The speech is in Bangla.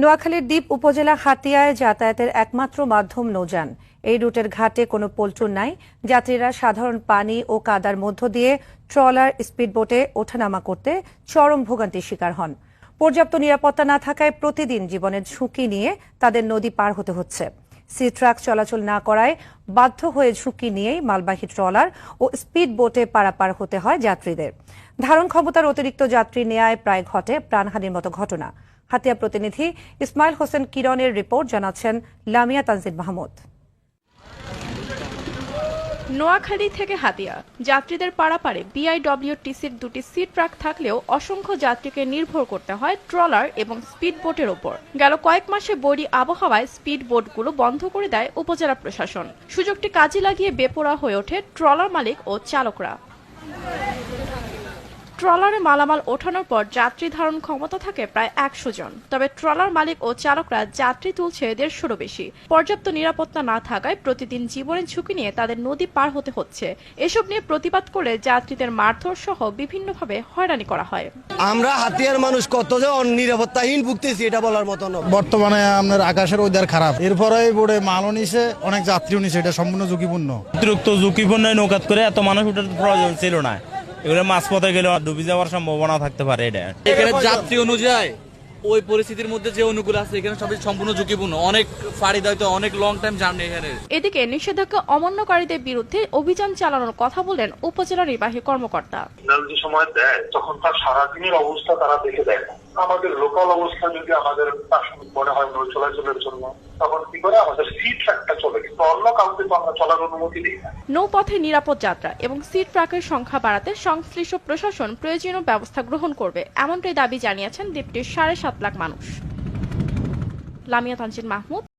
নোয়াখালীর দ্বীপ উপজেলা হাতিয়ায় যাতায়াতের একমাত্র মাধ্যম নৌযান। এই রুটের ঘাটে কোনো পল্টন নাই। যাত্রীরা সাধারণ পানি ও কাদার মধ্য দিয়ে ট্রলার, স্পিডবোটে ওঠানামা করতে চরম ভোগান্তির শিকার হন। পর্যাপ্ত নিরাপত্তা না থাকায় প্রতিদিন জীবনের ঝুঁকি নিয়ে তাদের নদী পার হতে হচ্ছে। সি ট্রাক চলাচল না করায় বাধ্য হয়ে ঝুঁকি নিয়েই মালবাহী ট্রলার ও স্পিড বোটে পারাপার হতে হয় যাত্রীদের। ধারণ ক্ষমতার অতিরিক্ত যাত্রী নেয়ায় প্রায় ঘটে প্রাণহানির মতো ঘটনা। হাতিয়া প্রতিনিধি ইসমাইল হোসেন কিরণের রিপোর্ট জানাচ্ছেন লামিয়া তানজিদ মাহমুদ। নোয়াখালী থেকে হাতিয়া। যাত্রীদের পারাপারে বিআইডব্লিউটিসির দুটি সিট ট্রাক থাকলেও অসংখ্য যাত্রীকে নির্ভর করতে হয় ট্রলার এবং স্পিড বোটের ওপর। গেল কয়েক মাসে বৈরী আবহাওয়ায় স্পিড বোটগুলো বন্ধ করে দেয় উপজেলা প্রশাসন। সুযোগটি কাজে লাগিয়ে বেপোরা হয়ে ওঠে ট্রলার মালিক ও চালকরা। ট্রলারে মালামাল ওঠানোর পর যাত্রী ধারণ ক্ষমতা থাকে প্রায় একশো জন। তবে ট্রলার মালিক ও চালকরা যাত্রী তুলছে দেড়শোরও বেশি। পর্যাপ্ত নিরাপত্তা না থাকায় প্রতিদিন জীবনের ঝুঁকি নিয়ে তাদের নদী পার হতে হচ্ছে। এসব নিয়ে প্রতিবাদ করে যাত্রীদের মারধর সহ বিভিন্নভাবে হয়রানি করা হয়। আমরা হাতিয়ার মানুষ কত যে নিরাপত্তাহীন ভুগতেছি এটা বলার মতো না বর্তমানে আপনার আকাশের ওয়েদার খারাপ। এরপরে বোর্ডে মালও নিছে অনেক যাত্রীও নিছে এটা সম্পূর্ণ ঝুঁকিপূর্ণ। অতিরিক্ত ঝুঁকিপূর্ণ নৌকাত করে এত মানুষ ওঠার প্রয়োজন ছিল না। এগুলো মাঝপথে গেলে ডুবে যাওয়ার সম্ভাবনা থাকতে পারে এটা। এখানে যাত্রী অনুযায়ী ওই পরিস্থিতির মধ্যে যে অনুকূল আছে এখানে সবই সম্পূর্ণ ঝুঁকিপূর্ণ। অনেক ফাড়ি দায়িত্ব অনেক লং টাইম জার্নি এখানে। এদিকে নিষেধাজ্ঞা অমান্যকারীদের বিরুদ্ধে অভিযান চালানোর কথা বলেন উপজেলা নির্বাহী কর্মকর্তা। যে সময় দেয় তখন তার সারাদিনের অবস্থা তারা দেখে দেয় না। আমাদের লোকাল অবস্থা যদি আমাদের প্রাসঙ্গিক মনে হয় নৌ চলাচলের জন্য, তখন কি করে আমাদের সি ট্র্যাকটা চলে? কিন্তু অন্য কাউকে তো আমরা চলার অনুমতি দিই না। নৌপথে নিরাপদ যাত্রা এবং সিট ট্রাকের সংখ্যা বাড়াতে সংশ্লিষ্ট প্রশাসন প্রয়োজনীয় ব্যবস্থা গ্রহণ করবে, এমনটাই দাবি জানিয়েছেন দ্বীপটির সাড়ে সাত লাখ মানুষ। লামিয়া তানজিন মাহমুদ